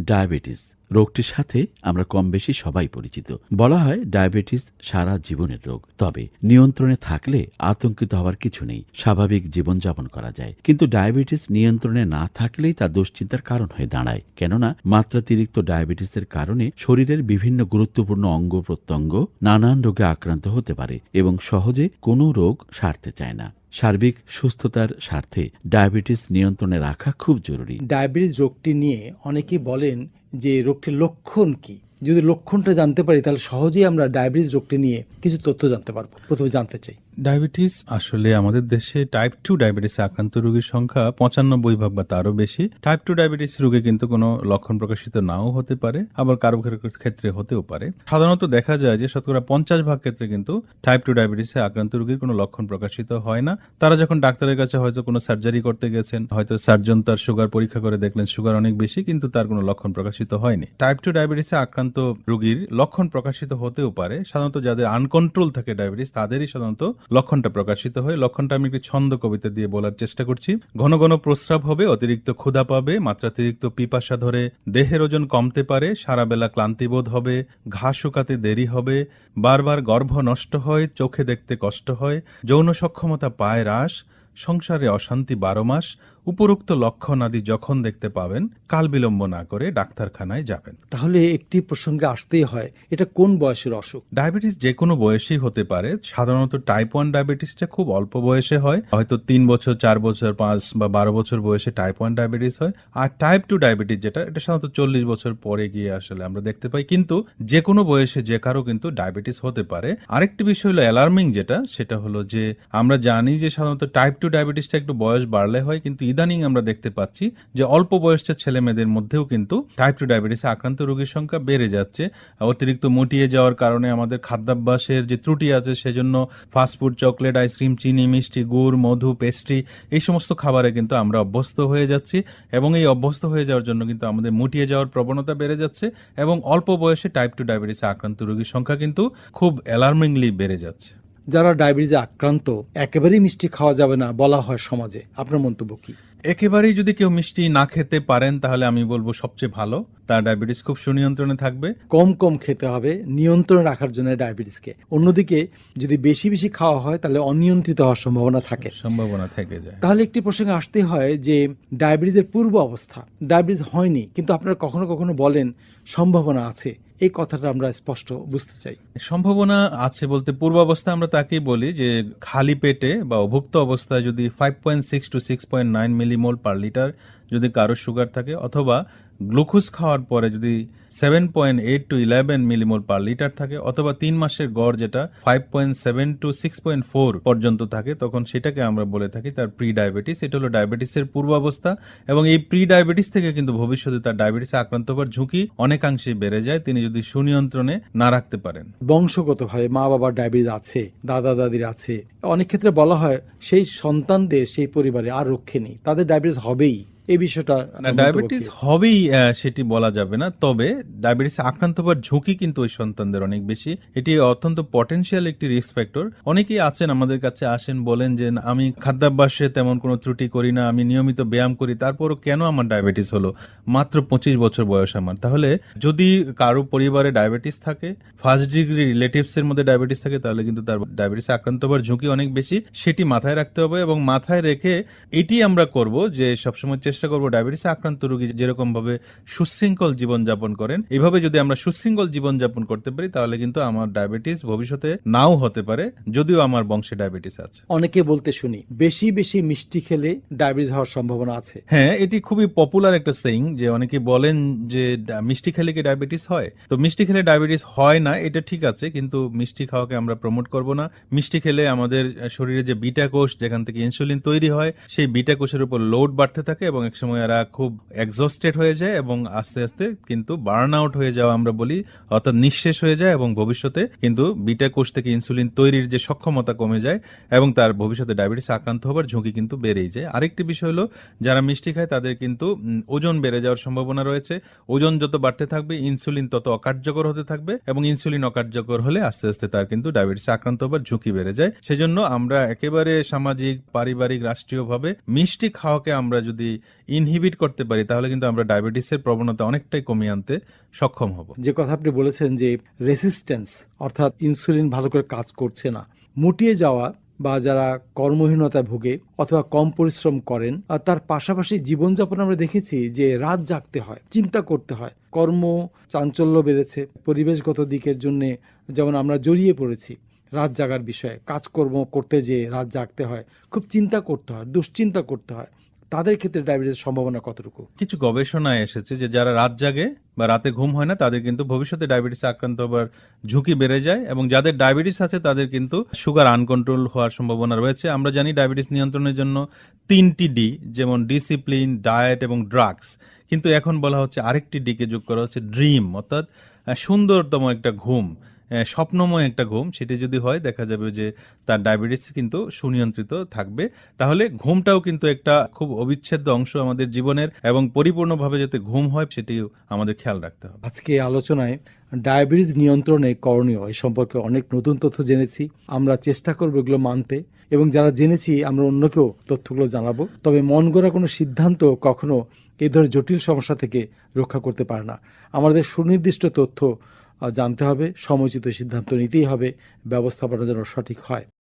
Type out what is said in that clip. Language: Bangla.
ডায়াবেটিস, রোগটির সাথে আমরা কম বেশি সবাই পরিচিত। বলা হয় ডায়াবেটিস সারা জীবনের রোগ। তবে নিয়ন্ত্রণে থাকলে আতঙ্কিত হওয়ার কিছু নেই, স্বাভাবিক জীবনযাপন করা যায়। কিন্তু ডায়াবেটিস নিয়ন্ত্রণে না থাকলেই তা দুশ্চিন্তার কারণ হয়ে দাঁড়ায়। কেননা মাত্রাতিরিক্ত ডায়াবেটিসের কারণে শরীরের বিভিন্ন গুরুত্বপূর্ণ অঙ্গ প্রত্যঙ্গ নানান রোগে আক্রান্ত হতে পারে এবং সহজে কোনো রোগ সারতে চায় না। সার্বিক সুস্থতার স্বার্থে ডায়াবেটিস নিয়ন্ত্রণে রাখা খুব জরুরি। ডায়াবেটিস রোগটি নিয়ে অনেকে বলেন যে রোগটির লক্ষণ কি? যদি লক্ষণটা জানতে পারি, তাহলে সহজেই আমরা ডায়াবেটিস রোগটি নিয়ে কিছু তথ্য জানতে পারব। প্রথমে জানতে চাই। ডায়াবেটিস, আসলে আমাদের দেশে টাইপ টু ডায়াবেটিসে আক্রান্ত রোগীর সংখ্যা পঁচানব্বই ভাগ বা তারও বেশি। টাইপ টু ডায়াবেটিস রোগে কিন্তু কোনো লক্ষণ প্রকাশিত নাও হতে পারে, আবার কারও ক্ষেত্রে হতেও পারে। সাধারণত দেখা যায় যে শতকরা পঞ্চাশ ভাগ ক্ষেত্রে কিন্তু টাইপ টু ডায়াবেটিসে আক্রান্ত রোগীর কোনো লক্ষণ প্রকাশিত হয় না। তারা যখন ডাক্তারের কাছে হয়তো কোনো সার্জারি করতে গেছেন, হয়তো সার্জন তার সুগার পরীক্ষা করে দেখলেন সুগার অনেক বেশি, কিন্তু তার কোনো লক্ষণ প্রকাশিত হয়নি। টাইপ টু ডায়াবেটিসে আক্রান্ত রোগীর লক্ষণ প্রকাশিত হতেও পারে। সাধারণত যাদের আনকন্ট্রোল থাকে ডায়াবেটিস, তাদেরই সাধারণত লক্ষণটা প্রকাশিত হয় লক্ষণটা আমি একটি ছন্দ কবিতা দিয়ে বলার চেষ্টা করছি। ঘন ঘন প্রস্রাব হবে, অতিরিক্ত ক্ষুধা পাবে, মাত্রাতিরিক্ত পিপাসা ধরে, দেহের ওজন কমতে পারে সারা বেলা ক্লান্তিবোধ হবে, ঘা শুকাতে দেরি হবে, বারবার গর্ভ নষ্ট হয়, চোখে দেখতে কষ্ট হয়, যৌন সক্ষমতা পায় হ্রাস সংসারে অশান্তি বারো মাস উপরোক্ত লক্ষণ আদি যখন দেখতে পাবেন কাল বিলম্ব না করে ডাক্তারখানায় যাবেন। তাহলে একটি প্রসঙ্গে আসতেই হয় এটা কোন বয়সের অসুখ? ডায়াবেটিস যে কোনো বয়সেই হতে পারে সাধারণত টাইপ ওয়ান ডায়াবেটিসটা খুব অল্প বয়সে হয় হয়তো তিন বছর চার বছর পাঁচ বা বারো বছর বয়সে টাইপ ওয়ান ডায়াবেটিস হয় আর টাইপ টু ডায়াবেটিস যেটা এটা সাধারণত চল্লিশ বছর পরে গিয়ে আসলে আমরা দেখতে পাই কিন্তু যে কোনো বয়সে যে কারও কিন্তু ডায়াবেটিস হতে পারে। আরেকটি বিষয় হলো অ্যালার্মিং যেটা সেটা হলো যে আমরা জানি যে সাধারণত টাইপ টু ডায়াবেটিসটা একটু বয়স বাড়লে হয়, কিন্তু ইদানিং আমরা দেখতে পাচ্ছি যে অল্প বয়সের ছেলে মেয়েদের মধ্যেও কিন্তু টাইপ টু ডায়াবেটিসে আক্রান্ত রোগীর সংখ্যা বেড়ে যাচ্ছে। অতিরিক্ত মুটিয়ে যাওয়ার কারণে আমাদের খাদ্যাভ্যাসের যে ত্রুটি আছে, সেজন্য ফাস্টফুড চকলেট আইসক্রিম চিনি, মিষ্টি, গুড়, মধু পেস্ট্রি এই সমস্ত খাবারে কিন্তু আমরা অভ্যস্ত হয়ে যাচ্ছি এবং এই অভ্যস্ত হয়ে যাওয়ার জন্য কিন্তু আমাদের মুটিয়ে যাওয়ার প্রবণতা বেড়ে যাচ্ছে এবং অল্প বয়সে টাইপ টু ডায়াবেটিসে আক্রান্ত রোগীর সংখ্যা কিন্তু খুব অ্যালার্মিংলি বেড়ে যাচ্ছে। যারা ডায়াবেটিসে আক্রান্ত একেবারেই মিষ্টি খাওয়া যাবে না বলা হয় সমাজে। আপনার মন্তব্য কি? একেবারেই যদি কেউ মিষ্টি না খেতে পারেন তাহলে আমি বলব সবচেয়ে ভালো তার ডায়াবেটিস খুব সুনিয়ন্ত্রণে থাকবে। কম কম খেতে হবে নিয়ন্ত্রণে রাখার জন্য ডায়াবেটিসকে। অন্যদিকে যদি বেশি বেশি খাওয়া হয় তাহলে অনিয়ন্ত্রিত হওয়ার সম্ভাবনা থাকে। সম্ভাবনা থেকে যায়। তাহলে একটি প্রসঙ্গে আসতে হয় যে ডায়াবেটিসের পূর্ব অবস্থা। ডায়াবেটিস হয়নি কিন্তু আপনারা কখনো কখনো বলেন সম্ভাবনা আছে। এই কথাটা আমরা স্পষ্ট বুঝতে চাই। সম্ভাবনা আছে বলতে পূর্বাবস্থা আমরা তাকেই বলি যে খালি পেটে বা অভুক্ত অবস্থায় যদি five point six to six point nine millimole per litre যদি কারও সুগার থাকে, অথবা গ্লুকোজ খাওয়ার পরে যদি seven point eight to eleven millimole per litre থাকে, অথবা তিন মাসের গড় যেটা five point seven to six point four পর্যন্ত থাকে, তখন সেটাকে আমরা বলে থাকি তার প্রি ডায়াবেটিস এটা হলো ডায়াবেটিসের পূর্বাবস্থা এবং এই প্রি ডায়াবেটিস থেকে কিন্তু ভবিষ্যতে তার ডায়াবেটিসে আক্রান্ত হওয়ার ঝুঁকি অনেকাংশেই বেড়ে যায়। তিনি যদি সুনিয়ন্ত্রণে না রাখতে পারেন। বংশগতভাবে মা বাবার ডায়াবেটিস আছে, দাদা দাদির আছে, অনেক ক্ষেত্রে বলা হয় সেই সন্তানদের, সেই পরিবারে আর রক্ষে নেই। তাদের ডায়াবেটিস হবেই। এই বিষয়টা ডায়াবেটিস হবেই সেটি বলা যাবে না তবে ডায়াবেটিস আক্রান্ত হওয়ার ঝুঁকি কিন্তু ওই সন্তানদের অনেক বেশি। এটি অত্যন্ত পটেনশিয়াল একটি রিস্ক ফ্যাক্টর অনেকেই আছেন আমাদের কাছে আসেন বলেন যে আমি খাদ্যাভ্যাসে তেমন কোনো ত্রুটি করি না আমি নিয়মিত ব্যায়াম করি তারপরও কেন আমার ডায়াবেটিস হলো? মাত্র পঁচিশ বছর বয়স আমার। তাহলে যদি কারও পরিবারে ডায়াবেটিস থাকে ফার্স্ট ডিগ্রি রিলেটিভস এর মধ্যে ডায়াবেটিস থাকে তাহলে কিন্তু তার ডায়াবেটিস আক্রান্ত হওয়ার ঝুঁকি অনেক বেশি। সেটি মাথায় রাখতে হবে এবং মাথায় রেখে এটি আমরা করব যে সবসময় চেষ্টা করব ডায়াবেটিসে আক্রান্ত রোগী যেরকম ভাবে সুশৃঙ্খল জীবনযাপন করেন। এভাবে যদি আমরা সুশৃঙ্খল জীবনযাপন করতে পারি তাহলে কিন্তু আমার ডায়াবেটিস ভবিষ্যতে নাও হতে পারে যদিও আমার বংশে ডায়াবেটিস আছে। অনেকে বলতে শুনি বেশি বেশি মিষ্টি খেলে ডায়াবেটিস হওয়ার সম্ভাবনা আছে। হ্যাঁ এটি খুবই পপুলার একটা সেইং যে অনেকে বলেন যে মিষ্টি খেলে কি ডায়াবেটিস হয়? তো মিষ্টি খেলে ডায়াবেটিস হয় না এটা ঠিক আছে কিন্তু মিষ্টি খাওয়াকে আমরা প্রমোট করব না। মিষ্টি খেলে আমাদের শরীরে যে বিটা কোষ যেখান থেকে ইনসুলিন তৈরি হয় সেই বিটা কোষের উপর লোড বাড়তে থাকে এবং একসময় এরা খুব এক্সস্টেড হয়ে যায় এবং আস্তে আস্তে কিন্তু বার্ন আউট হয়ে যাওয়া আমরা বলি, অর্থাৎ নিঃশেষ হয়ে যায় এবং ভবিষ্যতে কিন্তু বিটা কোষ থেকে ইনসুলিন তৈরির যে সক্ষমতা কমে যায় এবং তার ভবিষ্যতে ডায়াবেটিস আক্রান্ত হবার ঝুঁকি কিন্তু বেড়েই যায়। আরেকটি বিষয় হলো, যারা মিষ্টি খায় তাদের কিন্তু ওজন বেড়ে যাওয়ার সম্ভাবনা রয়েছে। ওজন যত বাড়তে থাকবে ইনসুলিন তত অকার্যকর হতে থাকবে এবং ইনসুলিন অকার্যকর হলে আস্তে আস্তে তার কিন্তু ডায়াবেটিস আক্রান্ত হবার ঝুঁকি বেড়ে যায়। সেজন্য আমরা একেবারে সামাজিক, পারিবারিক, রাষ্ট্রীয়ভাবে মিষ্টি খাওয়াকে আমরা যদি ইনহিবিট করতে পারি, তাহলে কিন্তু আমরা ডায়াবেটিসের প্রবণতা অনেকটাই কমিয়ে আনতে সক্ষম হব। যে কথা আপনি বলেছেন যে রেসিস্ট্যান্স অর্থাৎ ইনসুলিন ভালো করে কাজ করছে না, মুটিয়ে যাওয়া বা যারা কর্মহীনতা ভোগে অথবা কম পরিশ্রম করেন, আর তার পাশাপাশি জীবনযাপন আমরা দেখেছি যে রাত জাগতে হয়, চিন্তা করতে হয়, কর্ম চাঞ্চল্য বেড়েছে, পরিবেশগত দিকের জন্য যেমন আমরা জড়িয়ে পড়েছি, রাত জাগার বিষয়ে, কাজকর্ম করতে যেয়ে রাত জাগতে হয়, খুব চিন্তা করতে হয়, দুশ্চিন্তা করতে হয় তাদের ক্ষেত্রে ডায়াবেটিসের সম্ভাবনা কতটুকু? কিছু গবেষণায় এসেছে যে যারা রাত জাগে বা রাতে ঘুম হয় না, তাদের কিন্তু ভবিষ্যতে ডায়াবেটিস আক্রান্ত হবার ঝুঁকি বেড়ে যায় এবং যাদের ডায়াবেটিস আছে, তাদের কিন্তু সুগার আনকন্ট্রোল হওয়ার সম্ভাবনা রয়েছে। আমরা জানি ডায়াবেটিস নিয়ন্ত্রণের জন্য তিনটি ডি যেমন ডিসিপ্লিন ডায়েট এবং ড্রাগস কিন্তু এখন বলা হচ্ছে আরেকটি ডিকে যোগ করা হচ্ছে ড্রিম অর্থাৎ সুন্দরতম একটা ঘুম। স্বপ্নময় একটা ঘুম। সেটি যদি হয়, দেখা যাবে যে তার ডায়াবেটিস কিন্তু সুনিয়ন্ত্রিত থাকবে। তাহলে ঘুমটাও কিন্তু একটা খুব অবিচ্ছেদ্য অংশ আমাদের জীবনের এবং পরিপূর্ণভাবে যাতে ঘুম হয়, সেটিও আমাদের খেয়াল রাখতে হবে। আজকে আলোচনায় ডায়াবেটিস নিয়ন্ত্রণে করণীয় এই সম্পর্কে অনেক নতুন তথ্য জেনেছি। আমরা চেষ্টা করব এগুলো মানতে এবং যারা জেনেছি, আমরা অন্যকেও তথ্যগুলো জানাব। তবে মন গড়া কোনো সিদ্ধান্ত কখনো এই ধরনের জটিল সমস্যা থেকে রক্ষা করতে পারে না। আমাদের সুনির্দিষ্ট তথ্য জানতে হবে সমুচিত সিদ্ধান্ত নিতেই হবে ব্যবস্থাপনা যেন সঠিক হয়।